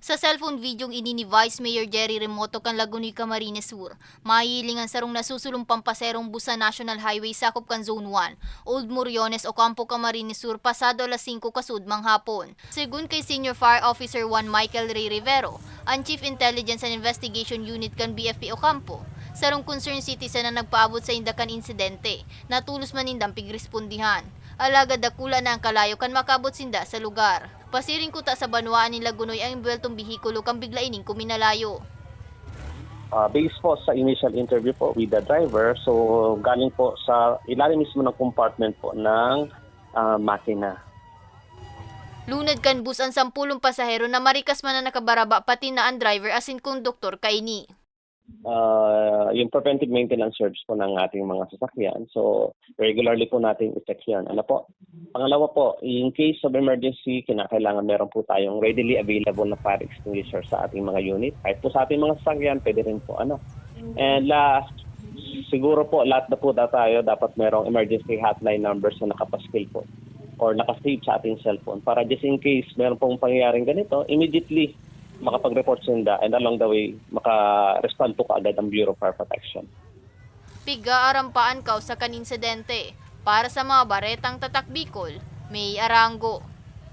Sa cellphone videong ini ni Vice Mayor Jerry Remoto kan Lagunoy Camarines Sur, mahihiling ang sarong nasusulong pampaserong bus sa National Highway sakop kan Zone 1, Old Moriones o Campo Camarines Sur pasado alas 5 kasudmang hapon. Segun kay Senior Fire Officer 1 Michael Ray Rivero, ang Chief Intelligence and Investigation Unit kan BFP Ocampo, sarong concerned citizen na nagpaabot sa indakan insidente, natulos manindang pigrespondihan. Alagad dakula na ang kalayo kan makabot sinda sa lugar. Pasiring kuta sa banwaan ni Lagunoy ang imbeltong bihikulo kang bigla ining kuminalayo. Uh, based po sa initial interview po with the driver, so galing po sa ilalim mismo ng compartment po ng ah, makina. Lunad kan bus ang sampulong pasahero na marikas man na nakabaraba pati na ang driver asin konduktor kaini. Uh, yung preventive maintenance service po ng ating mga sasakyan. So, regularly po natin i-check yan. Ano po? Pangalawa po, in case of emergency, kinakailangan meron po tayong readily available na fire extinguisher sa ating mga unit. Kahit po sa ating mga sasakyan, pwede rin po ano. And last, siguro po, lahat na po na tayo, dapat merong emergency hotline numbers na nakapaskil po or nakasave sa ating cellphone para just in case meron pong pangyayaring ganito, immediately makapag-report sila and along the way, maka-respond po kaagad ang Bureau of Fire Protection. Piga arampaan kaw sa kan insidente. Para sa mga baretang tatak Bicol, may arango.